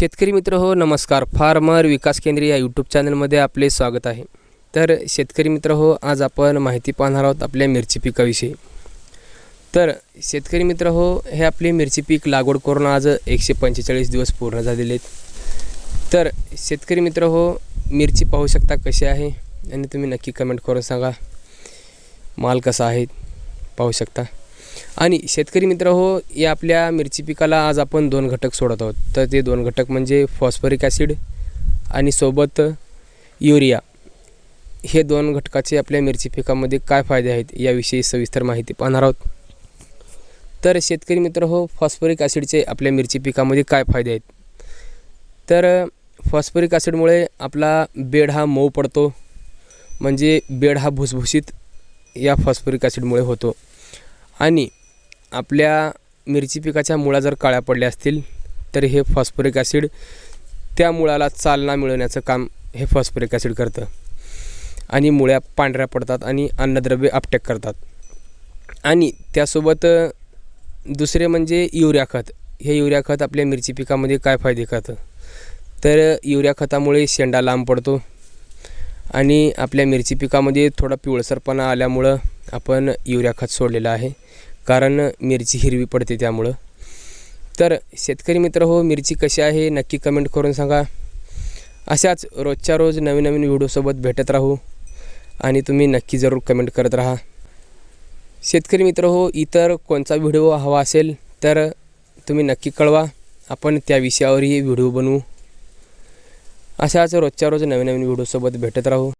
शेतकरी मित्र हो नमस्कार. फार्मर विकास केंद्र या यूट्यूब चॅनलमध्ये आपले स्वागत आहे. तर शेतकरी मित्र हो आज आपण माहिती पाहणार आहोत आपल्या मिरची पिकाविषयी. तर शेतकरी मित्र हो हे आपले मिरची पीक लागवड करून आज एकशे पंचेचाळीस दिवस पूर्ण झालेले आहेत. तर शेतकरी मित्र हो मिरची पाहू शकता कशी आहे? आणि तुम्ही नक्की कमेंट करून सांगा. माल कसा आहे? पाहू शकता. आणि शेतकरी मित्र हो या आपल्या मिरची पिकाला आज आपण दोन घटक सोडत आहोत. तर ते दोन घटक म्हणजे फॉस्फरिक ॲसिड आणि सोबत युरिया. हे दोन घटकाचे आपल्या मिरची पिकामध्ये काय फायदे आहेत याविषयी सविस्तर माहिती पाहणार आहोत. तर शेतकरी मित्र हो फॉस्फरिक ॲसिडचे आपल्या मिरची पिकामध्ये काय फायदे आहेत? तर फॉस्फरिक ॲसिडमुळे आपला बेड हा मऊ पडतो म्हणजे बेड हा भुसभुशीत या फॉस्फरिक ॲसिडमुळे होतो. आणि आपल्या मिरची पिकाच्या मुळा जर काळ्या पडल्या असतील तर हे फॉस्फरिक ॲसिड त्या मुळाला चालना मिळवण्याचं काम हे फॉस्फोरिक ॲसिड करतं. आणि मुळ्या पांढऱ्या पडतात आणि अन्नद्रव्य अपटॅक करतात. आणि त्यासोबत दुसरे म्हणजे युरिया खत. हे युरिया खत आपल्या मिरची पिकामध्ये काय फायदे करतं? तर युरिया खतामुळे शेंडा लांब पडतो. आणि आपल्या मिरची पिकामध्ये थोडा पिवळसरपणा आल्यामुळं आपण युरिया खत सोडलेलं आहे. कारण मिरची हिरवी पडते त्यामुळं. तर शेतकरी मित्र हो मिरची कशी आहे नक्की कमेंट करून सांगा. अशाच रोजच्या रोज नवीन नवीन व्हिडिओसोबत भेटत राहू आणि तुम्ही नक्की जरूर कमेंट करत राहा. शेतकरी मित्र हो इतर कोणता व्हिडिओ हवा असेल तर तुम्ही नक्की कळवा. आपण त्या विषयावरही व्हिडिओ बनवू. अशाच रोजच्या रोज नवीन नवीन व्हिडिओसोबत भेटत राहू.